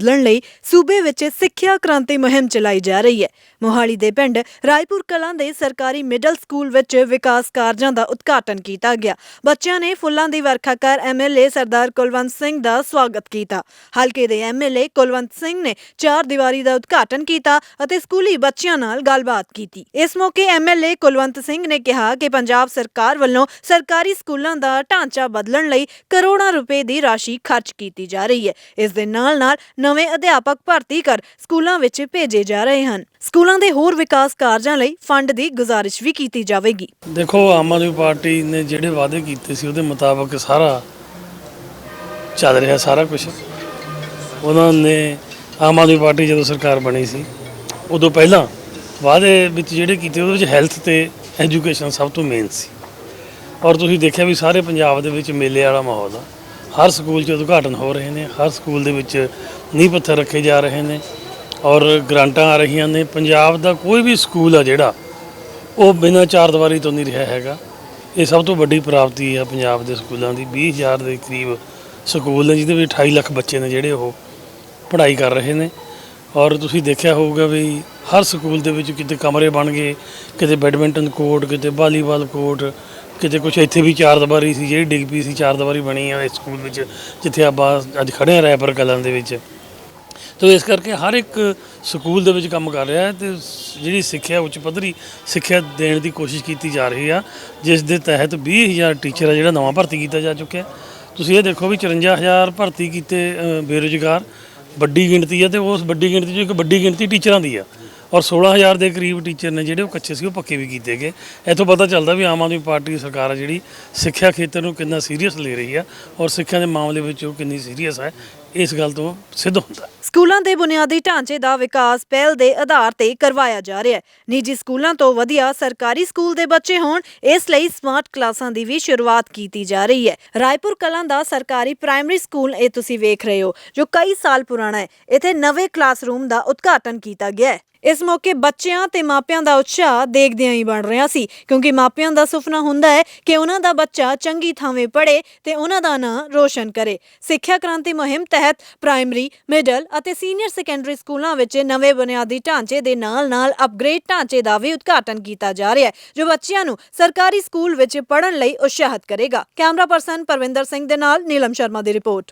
ਬਦਲਣ ਲਈ ਸੂਬੇ ਵਿੱਚ ਸਿੱਖਿਆ ਕ੍ਰਾਂਤੀ ਮੁਹਿੰਮ ਚਲਾਈ ਜਾ ਰਹੀ ਹੈ। ਮੋਹਾਲੀ ਦੇ ਪਿੰਡ ਰਾਏਪੁਰ ਕਲਾਂ ਦੇ ਸਰਕਾਰੀ ਮਿਡਲ ਸਕੂਲ ਵਿੱਚ ਵਿਕਾਸ ਕਾਰਜਾਂ ਦਾ ਉਦਘਾਟਨ ਕੀਤਾ ਗਿਆ। ਬੱਚਿਆਂ ਨੇ ਫੁੱਲਾਂ ਦੀ ਵਰਖਾ ਕਰ ਐਮਐਲਏ ਸਰਦਾਰ ਕੁਲਵੰਤ ਸਿੰਘ ਦਾ ਸਵਾਗਤ ਕੀਤਾ। ਹਲਕੇ ਦੇ ਐਮਐਲਏ ਕੁਲਵੰਤ ਸਿੰਘ ਨੇ ਚਾਰ ਦੀਵਾਰੀ ਦਾ ਉਦਘਾਟਨ ਕੀਤਾ ਅਤੇ ਸਕੂਲੀ ਬੱਚਿਆਂ ਨਾਲ ਗੱਲਬਾਤ ਕੀਤੀ। ਇਸ ਮੌਕੇ ਐਮਐਲਏ ਕੁਲਵੰਤ ਸਿੰਘ ਨੇ ਕਿਹਾ ਕਿ ਪੰਜਾਬ ਸਰਕਾਰ ਵੱਲੋਂ ਸਰਕਾਰੀ ਸਕੂਲਾਂ ਦਾ ਢਾਂਚਾ ਬਦਲਣ ਲਈ ਕਰੋੜਾਂ ਰੁਪਏ ਦੀ ਰਾਸ਼ੀ ਖਰਚ ਕੀਤੀ ਜਾ ਰਹੀ ਹੈ। ਇਸ ਦੇ ਨਾਲ-ਨਾਲ ਨਵੇਂ ਅਧਿਆਪਕ ਭਰਤੀ ਕਰ ਸਕੂਲਾਂ ਵਿੱਚ ਭੇਜੇ ਜਾ ਰਹੇ ਹਨ। ਸਕੂਲਾਂ ਦੇ ਹੋਰ ਵਿਕਾਸ ਕਾਰਜਾਂ ਲਈ ਫੰਡ ਦੀ ਗੁਜ਼ਾਰਿਸ਼ ਵੀ ਕੀਤੀ ਜਾਵੇਗੀ। ਦੇਖੋ, ਆਮ ਆਦਮੀ ਪਾਰਟੀ ਨੇ ਜਿਹੜੇ ਵਾਅਦੇ ਕੀਤੇ ਸੀ, ਉਹਦੇ ਮੁਤਾਬਕ ਸਾਰਾ ਚੱਲ ਰਿਹਾ, ਸਾਰਾ ਕੁਝ ਉਹਨਾਂ ਨੇ ਆਮ ਆਦਮੀ ਪਾਰਟੀ ਜਦੋਂ ਸਰਕਾਰ ਬਣੀ ਸੀ, ਉਦੋਂ ਪਹਿਲਾਂ ਵਾਅਦੇ ਵਿੱਚ ਜਿਹੜੇ ਕੀਤੇ, ਉਹਦੇ ਵਿੱਚ ਹੈਲਥ ਤੇ ਐਜੂਕੇਸ਼ਨ ਸਭ ਤੋਂ ਮੇਨ ਸੀ। ਔਰ ਤੁਸੀਂ ਦੇਖਿਆ ਵੀ ਸਾਰੇ ਪੰਜਾਬ ਦੇ ਵਿੱਚ ਮੇਲੇ ਵਾਲਾ ਮਾਹੌਲ ਆ। ਹਰ ਸਕੂਲ 'ਚ ਉਦਘਾਟਨ ਹੋ ਰਹੇ ਨੇ, ਹਰ ਸਕੂਲ ਦੇ ਵਿੱਚ ਨੀਂਹ ਪੱਥਰ ਰੱਖੇ ਜਾ ਰਹੇ ਨੇ ਔਰ ਗ੍ਰਾਂਟਾਂ ਆ ਰਹੀਆਂ ਨੇ। ਪੰਜਾਬ ਦਾ ਕੋਈ ਵੀ ਸਕੂਲ ਆ ਜਿਹੜਾ, ਉਹ ਬਿਨਾਂ ਚਾਰ ਦੀਵਾਰੀ ਤੋਂ ਨਹੀਂ ਰਿਹਾ ਹੈਗਾ। ਇਹ ਸਭ ਤੋਂ ਵੱਡੀ ਪ੍ਰਾਪਤੀ ਆ ਪੰਜਾਬ ਦੇ ਸਕੂਲਾਂ ਦੀ। 20000 ਦੇ ਕਰੀਬ ਸਕੂਲ ਨੇ, ਜਿਹਦੇ ਵਿੱਚ 28 ਲੱਖ ਬੱਚੇ ਨੇ ਜਿਹੜੇ ਉਹ ਪੜ੍ਹਾਈ ਕਰ ਰਹੇ ਨੇ। ਔਰ ਤੁਸੀਂ ਦੇਖਿਆ ਹੋਊਗਾ ਵੀ ਹਰ ਸਕੂਲ ਦੇ ਵਿੱਚ ਕਿਤੇ ਕਮਰੇ ਬਣ ਗਏ, ਕਿਤੇ ਬੈਡਮਿੰਟਨ ਕੋਰਟ, ਕਿਤੇ ਵਾਲੀਬਾਲ ਕੋਰਟ ਕਿਤੇ ਕੁਛ ਇੱਥੇ ਵੀ ਚਾਰ ਦੀਵਾਰੀ ਸੀ ਜਿਹੜੀ ਡਿੱਗ ਪਈ ਸੀ ਚਾਰ ਦੀਵਾਰੀ ਬਣੀ ਆ ਇਸ ਸਕੂਲ ਵਿੱਚ ਜਿੱਥੇ ਆਪਾਂ ਅੱਜ ਖੜੇ ਆ ਰੈਪਰ ਕਲਾਂ ਦੇ ਵਿੱਚ। ਤੋ ਇਸ ਕਰਕੇ ਹਰ ਇੱਕ ਸਕੂਲ ਦੇ ਵਿੱਚ ਕੰਮ ਕਰ ਰਿਹਾ ਹੈ ਤੇ ਜਿਹੜੀ ਸਿੱਖਿਆ ਉੱਚ ਪੱਧਰੀ ਸਿੱਖਿਆ ਦੇਣ ਦੀ ਕੋਸ਼ਿਸ਼ ਕੀਤੀ ਜਾ ਰਹੀ ਆ ਜਿਸ ਦੇ ਤਹਿਤ 20000 ਟੀਚਰ ਆ ਜਿਹੜਾ ਨਵਾਂ ਭਰਤੀ ਕੀਤਾ ਜਾ ਚੁੱਕਿਆ ਤੁਸੀਂ ਇਹ ਦੇਖੋ ਵੀ 54000 ਭਰਤੀ ਕੀਤੇ ਅ, ਬੇਰੁਜ਼ਗਾਰ ਵੱਡੀ ਗਿਣਤੀ ਆ ਤੇ ਉਸ ਵੱਡੀ ਗਿਣਤੀ 'ਚੋਂ ਇੱਕ ਵੱਡੀ ਗਿਣਤੀ ਟੀਚਰਾਂ ਦੀ ਆ। ਔਰ 16000 ਦੇ ਕਰੀਬ ਟੀਚਰ ਨੇ ਜਿਹੜੇ ਉਹ ਕੱਚੇ ਸੀ, ਉਹ ਪੱਕੇ ਵੀ ਕੀਤੇ ਗਏ। ਇੱਥੋਂ ਪਤਾ ਚੱਲਦਾ ਵੀ ਆਮ ਆਦਮੀ ਪਾਰਟੀ ਸਰਕਾਰ ਆ ਜਿਹੜੀ ਸਿੱਖਿਆ ਖੇਤਰ ਨੂੰ ਕਿੰਨਾ ਸੀਰੀਅਸ ਲੈ ਰਹੀ ਆ ਔਰ ਸਿੱਖਿਆ ਦੇ ਮਾਮਲੇ ਵਿੱਚ ਉਹ ਕਿੰਨੀ ਸੀਰੀਅਸ ਹੈ ਇਸ ਗੱਲ ਤੋਂ ਸਿੱਧ ਹੁੰਦਾ। ਸਕੂਲਾਂ ਦੇ ਬੁਨਿਆਦੀ ਢਾਂਚੇ ਦਾ ਵਿਕਾਸ ਪਹਿਲ ਦੇ ਆਧਾਰ ਤੇ ਕਰਵਾਇਆ ਜਾ ਰਿਹਾ ਹੈ। ਨਿੱਜੀ ਸਕੂਲਾਂ ਤੋਂ ਵਧੀਆ ਸਰਕਾਰੀ ਸਕੂਲ ਦੇ ਬੱਚੇ ਹੋਣ, ਇਸ ਲਈ ਸਮਾਰਟ ਕਲਾਸਾਂ ਦੀ ਵੀ ਸ਼ੁਰੂਆਤ ਕੀਤੀ ਜਾ ਰਹੀ ਹੈ। ਰਾਏਪੁਰ ਕਲਾਂ ਦਾ ਸਰਕਾਰੀ ਪ੍ਰਾਇਮਰੀ ਸਕੂਲ ਇਹ ਤੁਸੀਂ ਵੇਖ ਰਹੇ ਹੋ, ਜੋ ਕਈ ਸਾਲ ਪੁਰਾਣਾ ਹੈ। ਇੱਥੇ ਨਵੇਂ ਕਲਾਸਰੂਮ ਦਾ ਉਦਘਾਟਨ ਕੀਤਾ ਗਿਆ ਹੈ। ਇਸ ਮੌਕੇ ਬੱਚਿਆਂ ਤੇ ਮਾਪਿਆਂ ਦਾ ਉਤਸ਼ਾਹ ਦੇਖਦਿਆਂ ਹੀ ਬਣ ਰਿਹਾ ਸੀ, ਕਿਉਂਕਿ ਮਾਪਿਆਂ ਦਾ ਸੁਪਨਾ ਹੁੰਦਾ ਹੈ ਕਿ ਉਹਨਾਂ ਦਾ ਬੱਚਾ ਚੰਗੀ ਥਾਵੇਂ ਪੜ੍ਹੇ ਤੇ ਉਹਨਾਂ ਦਾ ਨਾਂ ਰੋਸ਼ਨ ਕਰੇ। ਸਿੱਖਿਆ ਕ੍ਰਾਂਤੀ ਮੁਹਿੰਮ ਤਹਿਤ ਪ੍ਰਾਇਮਰੀ, ਮਿਡਲ ਅਤੇ ਸੀਨੀਅਰ ਸੈਕੰਡਰੀ ਸਕੂਲਾਂ ਵਿੱਚ ਨਵੇਂ ਬੁਨਿਆਦੀ ਢਾਂਚੇ ਦੇ ਨਾਲ-ਨਾਲ ਅਪਗ੍ਰੇਡ ਢਾਂਚੇ ਦਾ ਵੀ ਉਦਘਾਟਨ ਕੀਤਾ ਜਾ ਰਿਹਾ ਹੈ, ਜੋ ਬੱਚਿਆਂ ਨੂੰ ਸਰਕਾਰੀ ਸਕੂਲ ਵਿੱਚ ਪੜ੍ਹਨ ਲਈ ਉਤਸ਼ਾਹਿਤ ਕਰੇਗਾ। ਕੈਮਰਾ ਪਰਸਨ ਪਰਵਿੰਦਰ ਸਿੰਘ ਦੇ ਨਾਲ, ਨੀਲਮ ਸ਼ਰਮਾ ਦੀ ਰਿਪੋਰਟ।